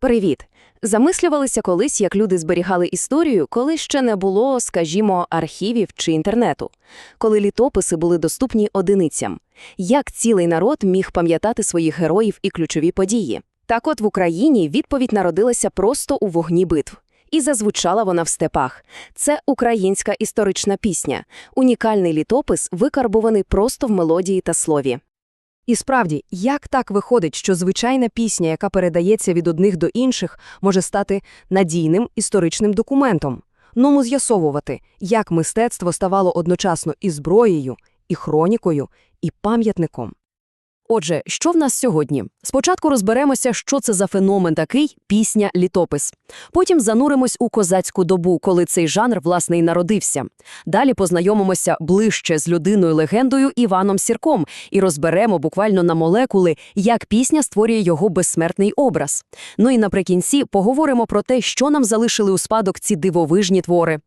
Привіт! Замислювалися колись, як люди зберігали історію, коли ще не було, скажімо, архівів чи інтернету, коли літописи були доступні одиницям. Як цілий народ міг пам'ятати своїх героїв і ключові події? Так от в Україні відповідь народилася просто у вогні битв. І зазвучала вона в степах. Це українська історична пісня, унікальний літопис, викарбований просто в мелодії та слові. І справді, як так виходить, що звичайна пісня, яка передається від одних до інших, може стати надійним історичним документом? Ному з'ясовувати, як мистецтво ставало одночасно і зброєю, і хронікою, і пам'ятником. Отже, що в нас сьогодні? Спочатку розберемося, що це за феномен такий пісня-літопис. Потім зануримось у козацьку добу, коли цей жанр, власне, і народився. Далі познайомимося ближче з людиною-легендою Іваном Сірком і розберемо буквально на молекули, як пісня створює його безсмертний образ. Ну і наприкінці поговоримо про те, що нам залишили у спадок ці дивовижні твори.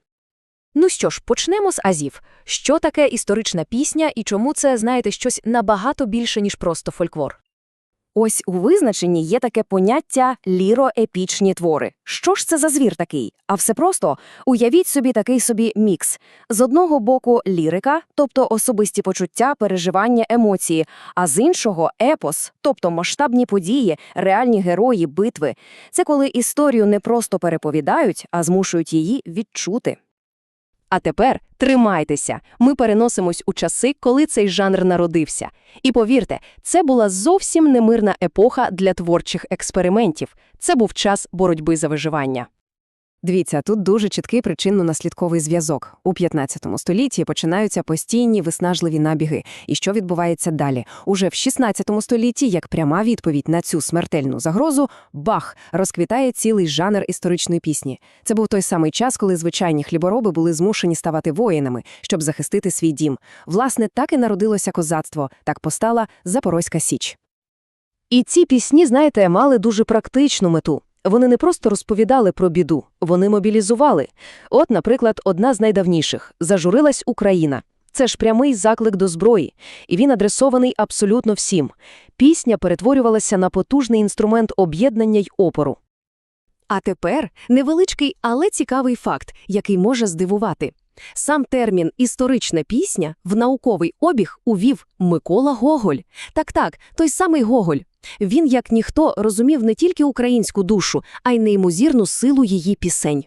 Ну що ж, почнемо з азів. Що таке історична пісня і чому це, знаєте, щось набагато більше, ніж просто фольклор? Ось у визначенні є таке поняття ліроепічні твори. Що ж це за звір такий? А все просто уявіть собі такий собі мікс. З одного боку лірика, тобто особисті почуття, переживання, емоції, а з іншого епос, тобто масштабні події, реальні герої, битви. Це коли історію не просто переповідають, а змушують її відчути. А тепер тримайтеся. Ми переносимось у часи, коли цей жанр народився. І повірте, це була зовсім немирна епоха для творчих експериментів. Це був час боротьби за виживання. Дивіться, тут дуже чіткий причинно-наслідковий зв'язок. У 15 столітті починаються постійні виснажливі набіги. І що відбувається далі? Уже в 16 столітті, як пряма відповідь на цю смертельну загрозу, бах, розквітає цілий жанр історичної пісні. Це був той самий час, коли звичайні хлібороби були змушені ставати воїнами, щоб захистити свій дім. Власне, так і народилося козацтво, так постала Запорозька Січ. І ці пісні, знаєте, мали дуже практичну мету. Вони не просто розповідали про біду, вони мобілізували. От, наприклад, одна з найдавніших – «Зажурилась Україна». Це ж прямий заклик до зброї, і він адресований абсолютно всім. Пісня перетворювалася на потужний інструмент об'єднання й опору. А тепер невеличкий, але цікавий факт, який може здивувати. Сам термін «історична пісня» в науковий обіг увів Микола Гоголь. Так-так, той самий Гоголь. Він, як ніхто, розумів не тільки українську душу, а й неймовірну силу її пісень.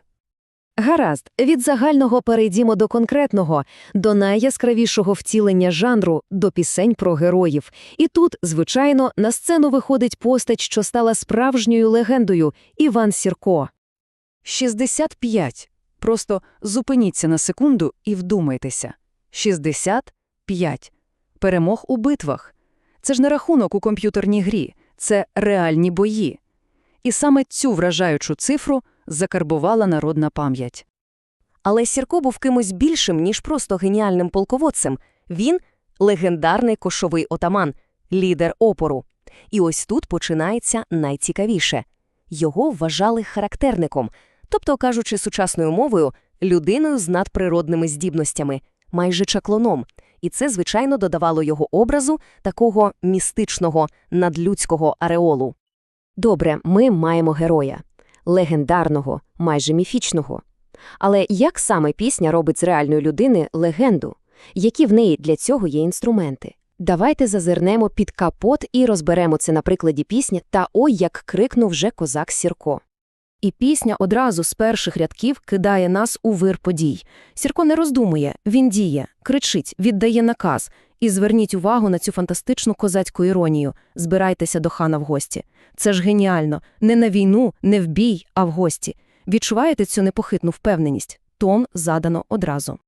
Гаразд, від загального перейдімо до конкретного, до найяскравішого втілення жанру, до пісень про героїв. І тут, звичайно, на сцену виходить постать, що стала справжньою легендою – Іван Сірко. 65. Просто зупиніться на секунду і вдумайтеся. 65. Перемог у битвах. Це ж не рахунок у комп'ютерній грі, це реальні бої. І саме цю вражаючу цифру закарбувала народна пам'ять. Але Сірко був кимось більшим, ніж просто геніальним полководцем. Він – легендарний кошовий отаман, лідер опору. І ось тут починається найцікавіше. Його вважали характерником, тобто, кажучи сучасною мовою, людиною з надприродними здібностями, майже чаклуном. І це, звичайно, додавало його образу такого містичного, надлюдського ареолу. Добре, ми маємо героя. Легендарного, майже міфічного. Але як саме пісня робить з реальної людини легенду? Які в неї для цього є інструменти? Давайте зазирнемо під капот і розберемо це на прикладі пісні «Та ой, як крикнув вже козак Сірко». І пісня одразу з перших рядків кидає нас у вир подій. Сірко не роздумує, він діє, кричить, віддає наказ. І зверніть увагу на цю фантастичну козацьку іронію. Збирайтеся до хана в гості. Це ж геніально. Не на війну, не в бій, а в гості. Відчуваєте цю непохитну впевненість? Тон задано одразу.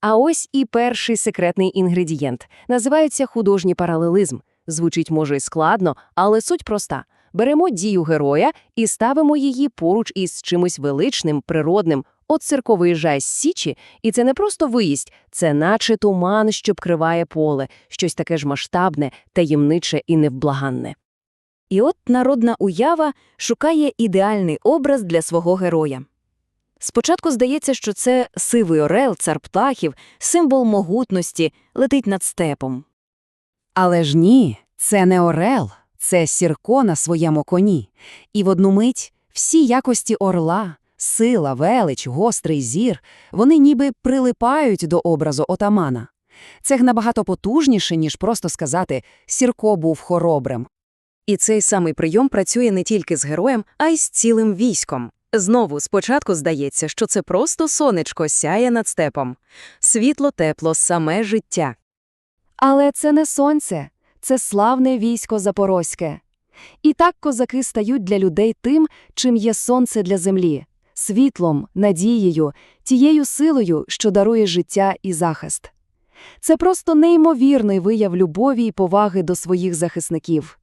А ось і перший секретний інгредієнт. Називається художній паралелизм. Звучить, може, і складно, але суть проста. Беремо дію героя і ставимо її поруч із чимось величним, природним. От цирко виїжджає з Січі, і це не просто виїзд, це наче туман, що вкриває поле, щось таке ж масштабне, таємниче і невблаганне. І от народна уява шукає ідеальний образ для свого героя. Спочатку здається, що це сивий орел, цар птахів, символ могутності, летить над степом. Але ж ні, це не орел, Це Сірко на своєму коні. І в одну мить всі якості орла, сила, велич, гострий зір, вони ніби прилипають до образу отамана. Це набагато потужніше, ніж просто сказати «Сірко був хоробрим». І цей самий прийом працює не тільки з героєм, а й з цілим військом. Знову, спочатку здається, що це просто сонечко сяє над степом. Світло, тепло, саме життя. Але це не сонце, це славне військо Запорозьке. І так козаки стають для людей тим, чим є сонце для землі – світлом, надією, тією силою, що дарує життя і захист. Це просто неймовірний вияв любові і поваги до своїх захисників.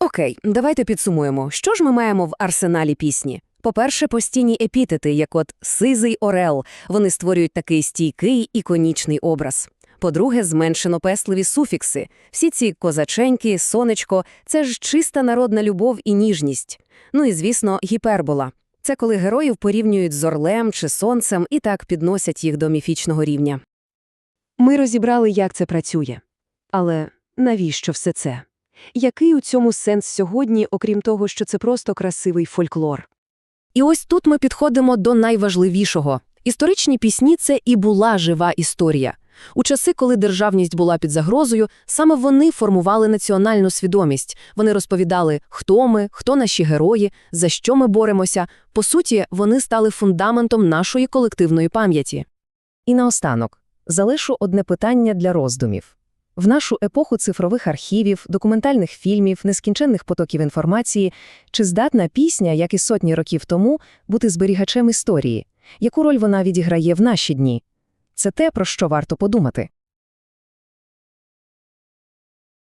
Окей, давайте підсумуємо, що ж ми маємо в арсеналі пісні. По-перше, постійні епітети, як от «сизий орел», вони створюють такий стійкий іконічний образ. По-друге, зменшено песливі суфікси. Всі ці козаченьки, сонечко – це ж чиста народна любов і ніжність. Ну і, звісно, гіпербола. Це коли героїв порівнюють з орлем чи сонцем і так підносять їх до міфічного рівня. Ми розібрали, як це працює. Але навіщо все це? Який у цьому сенс сьогодні, окрім того, що це просто красивий фольклор? І ось тут ми підходимо до найважливішого. Історичні пісні – це і була жива історія. У часи, коли державність була під загрозою, саме вони формували національну свідомість. Вони розповідали, хто ми, хто наші герої, за що ми боремося. По суті, вони стали фундаментом нашої колективної пам'яті. І наостанок, залишу одне питання для роздумів. В нашу епоху цифрових архівів, документальних фільмів, нескінченних потоків інформації, чи здатна пісня, як і сотні років тому, бути зберігачем історії? Яку роль вона відіграє в наші дні? Це те, про що варто подумати.